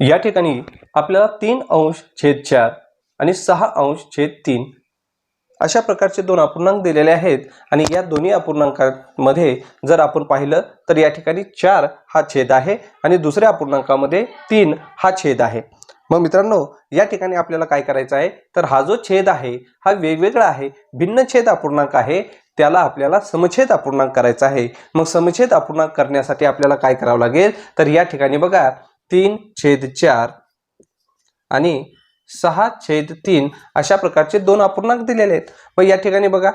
या ठिकाणी आपल्याला तीन अंश छेद चार आणि सहा अंश छेद तीन अशा प्रकारचे दोन अपूर्णांक दिलेले आहेत. आणि या दोन्ही अपूर्णांकामध्ये जर आपण पाहिलं तर या ठिकाणी चार हा छेद आहे आणि दुसऱ्या अपूर्णांकामध्ये तीन हा छेद आहे. मग मित्रांनो या ठिकाणी आपल्याला काय करायचं आहे? तर हा जो छेद आहे हा वेगवेगळा आहे भिन्न छेद अपूर्णांक आहे त्याला आपल्याला समछेद अपूर्णांक करायचा आहे. मग समछेद अपूर्णांक करण्यासाठी आपल्याला काय करावं लागेल? तर या ठिकाणी बघा तीन छेद चार आणि सहा छेद तीन अशा प्रकारचे दोन अपूर्णांक दिलेले आहेत. मग या ठिकाणी बघा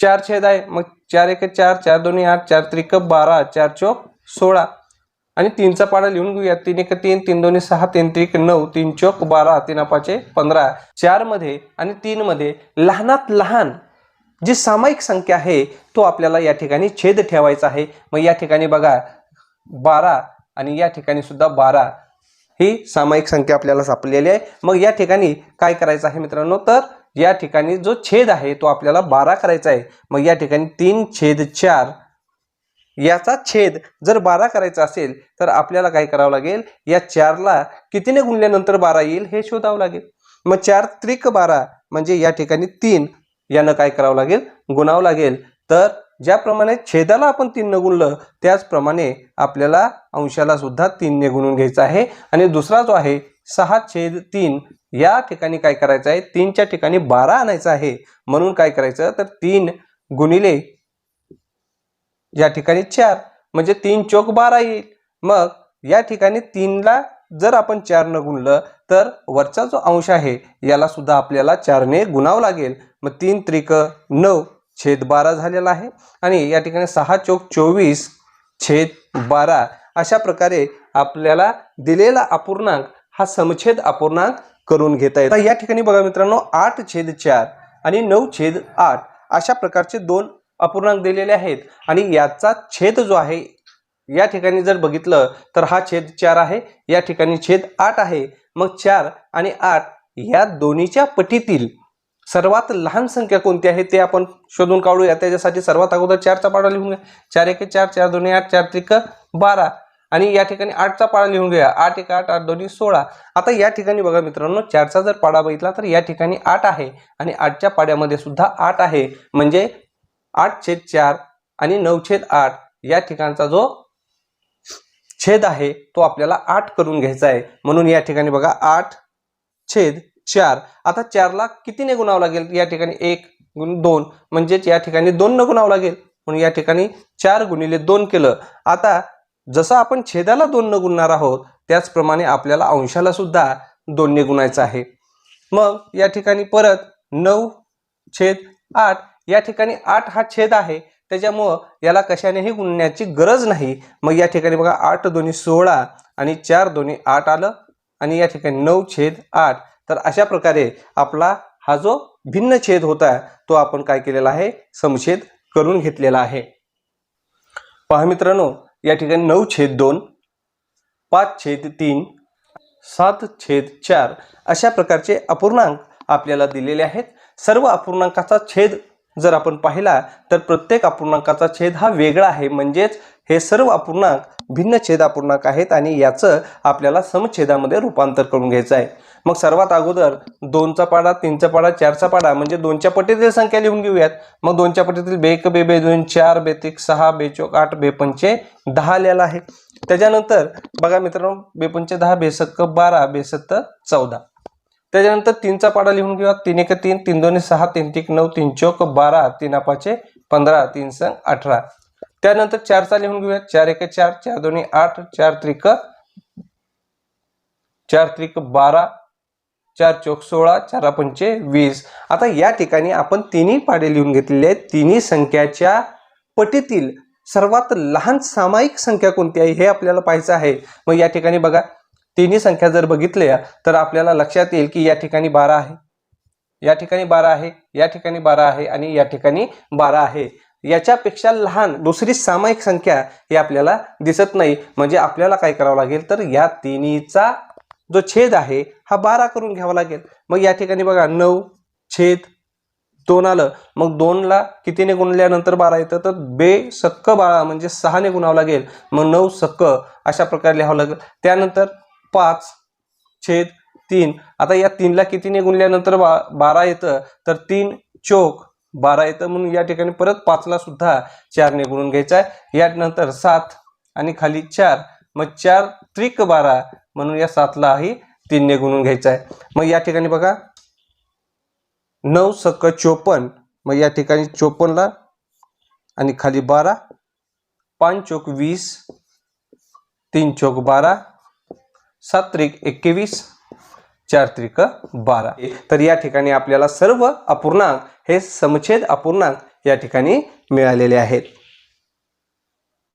चार छेद आहे मग चार एक चार चार दोन्ही आठ चार त्रिक बारा चार चौक सोळा. आणि तीनचा पाडा लिहून घेऊया. तीन एक तीन तीन दोन्ही सहा तीन त्रिक नऊ तीन चौक बारा तीन पाचे पंधरा. चारमध्ये आणि तीन मध्ये लहानात लहान जी सामायिक संख्या आहे तो आपल्याला या ठिकाणी छेद ठेवायचा आहे. मग या ठिकाणी बघा बारा आणि या ठिकाणी सुद्धा बारा ही सामायिक संख्या आपल्याला सापडलेली आहे. मग या ठिकाणी काय करायचं आहे मित्रांनो? तर या ठिकाणी जो छेद आहे तो आपल्याला बारा करायचा आहे. मग या ठिकाणी तीन छेद चार याचा छेद जर बारा करायचा असेल तर आपल्याला काय करावं लागेल? या चारला कितीने गुणल्यानंतर बारा येईल हे शोधावं लागेल. मग चार त्रिक बारा म्हणजे या ठिकाणी तीन यानं काय करावं लागेल? गुणावं लागेल. तर ज्याप्रमाणे छेदाला आपण तीननं गुणलं त्याचप्रमाणे आपल्याला अंशाला सुद्धा तीनने गुणून घ्यायचं आहे. आणि दुसरा जो आहे सहा छेद तीन या ठिकाणी काय करायचं आहे? तीनच्या ठिकाणी बारा आणायचं आहे. म्हणून काय करायचं? तर तीन गुणिले या ठिकाणी चार म्हणजे तीन चौक बारा येईल. मग या ठिकाणी तीनला जर आपण चारनं गुणलं तर वरचा जो अंश आहे याला सुद्धा आपल्याला चारने गुणावं लागेल. मग तीन त्रिक नऊ छेद बारा झालेला आहे. आणि या ठिकाणी सहा चौक चोवीस छेद बारा अशा प्रकारे आपल्याला दिलेला अपूर्णांक हा समछेद अपूर्णांक करून घेता येतो. या ठिकाणी बघा मित्रांनो आठ छेद चार आणि नऊ छेद आठ अशा प्रकारचे दोन अपूर्णांक दिलेले आहेत. आणि याचा छेद जो आहे या ठिकाणी जर बघितलं तर हा छेद चार आहे या ठिकाणी छेद आठ आहे. मग चार आणि आठ या दोन्हीच्या पटीतील सर्वात लहान संख्या कोणती आहे ते आपण शोधून काढूया. त्याच्यासाठी सर्वात अगोदर चारचा पाडा लिहून घ्या. चार एक चार चार दोन्ही आठ चार त्रिक बारा. आणि या ठिकाणी आठचा पाडा लिहून घ्या. आठ एक आठ आठ दोन्ही सोळा. आता या ठिकाणी बघा मित्रांनो चारचा जर पाडा बघितला तर या ठिकाणी आठ आहे. आणि आठच्या पाड्यामध्ये सुद्धा आठ आहे. म्हणजे आठ छेद चार आणि नऊ छेद आठ या ठिकाणचा जो छेद आहे तो आपल्याला आठ करून घ्यायचा आहे. म्हणून या ठिकाणी बघा आठ छेद चार. आता चारला कितीने गुणावं लागेल? या ठिकाणी एक गुण दोन. म्हणजेच या ठिकाणी दोन न गुणावं लागेल. म्हणून या ठिकाणी चार गुणिले दोन केलं. आता जसं आपण छेदाला दोन न गुणणार आहोत त्याचप्रमाणे आपल्याला अंशाला सुद्धा दोनने गुणायचं आहे. मग या ठिकाणी परत नऊ छेद आठ. या ठिकाणी आठ हा छेद आहे. त्याच्यामुळं याला कशानेही गुणण्याची गरज नाही. मग या ठिकाणी बघा आठ दोन्ही सोळा आणि चार दोन्ही आठ आलं. आणि या ठिकाणी नऊ छेद आठ. तर अशा प्रकारे आपला हा जो भिन्न छेद होता तो आपण काय केलेला आहे? समछेद करून घेतलेला आहे. पहा मित्रांनो या ठिकाणी नऊ छेद दोन पाच छेद तीन सात छेद चार अशा प्रकारचे अपूर्णांक आपल्याला दिलेले आहेत. सर्व अपूर्णांकाचा छेद जर आपण पाहिला तर प्रत्येक अपूर्णांकाचा छेद हा वेगळा आहे. म्हणजेच हे सर्व अपूर्णांक भिन्न छेद अपूर्णांक आहेत आणि याचं आपल्याला समछेदामध्ये रूपांतर करून घ्यायचं आहे. मग सर्वात अगोदर दोनचा पाडा तीनचा पाडा चारचा पाडा म्हणजे दोनच्या पटीतील संख्या लिहून घेऊयात. मग दोनच्या पटीतील बेक बे बे दोन चार बेतिक सहा बेचोक आठ बेपंचे दहा लिहायला आहे. त्याच्यानंतर बघा मित्रांनो बेपंचे दहा बेसक्क बारा बेसत्त चौदा. त्याच्यानंतर तीनचा पाडा लिहून घेऊया. तीन एक तीन तीन दोन्ही सहा तीन तीन नऊ तीन चौक बारा तीन पाचे पंधरा तीन संग अठरा. त्यानंतर चारचा लिहून घेऊया चार एक चार चार दोन्ही आठ चार त्रिक चार त्रिक बारा चार चौक सोळा चार पंचे वीस. आता या ठिकाणी आपण तिन्ही पाडे लिहून घेतलेले आहेत. तिन्ही संख्याच्या पटीतील सर्वात लहान सामायिक संख्या कोणती आहे हे आपल्याला पाहायचं आहे. मग या ठिकाणी बघा तिन्ही संख्या जर बघितल्या तर आपल्याला लक्षात येईल की या ठिकाणी बारा आहे. या ठिकाणी बारा आहे या ठिकाणी बारा आहे आणि या ठिकाणी बारा आहे. याच्यापेक्षा लहान दुसरी सामायिक संख्या ही आपल्याला दिसत नाही. म्हणजे आपल्याला काय करावं लागेल? तर या तिन्हीचा जो छेद आहे हा बारा करून घ्यावा लागेल. मग या ठिकाणी बघा नऊ छेद दोन आलं. मग दोनला कितीने गुणल्यानंतर बारा येतं? तर बे सक्क बारा म्हणजे सहाने गुणावं लागेल. मग नऊ सक्क अशा प्रकारे लिहावं लागेल. त्यानंतर पाच छेद तीन. आता या तीनला कितीने गुणल्यानंतर बा बारा येतं? तर तीन चोक बारा येतं म्हणून या ठिकाणी परत पाचला सुद्धा चारने गुणून घ्यायचा आहे. यानंतर सात आणि खाली चार. मग चार त्रिक बारा म्हणून या सातलाही तीनने गुणून घ्यायचा आहे. मग या ठिकाणी बघा. नऊ सक्क चोपन्न. मग या ठिकाणी चोपन्नला आणि खाली बारा. पाच चोक वीस. तीन चोक बारा. सात त्रिक एकवीस. चार त्रिक बारा. तर या ठिकाणी आपल्याला सर्व अपूर्णांक हे समछेद अपूर्णांक या ठिकाणी मिळालेले आहेत.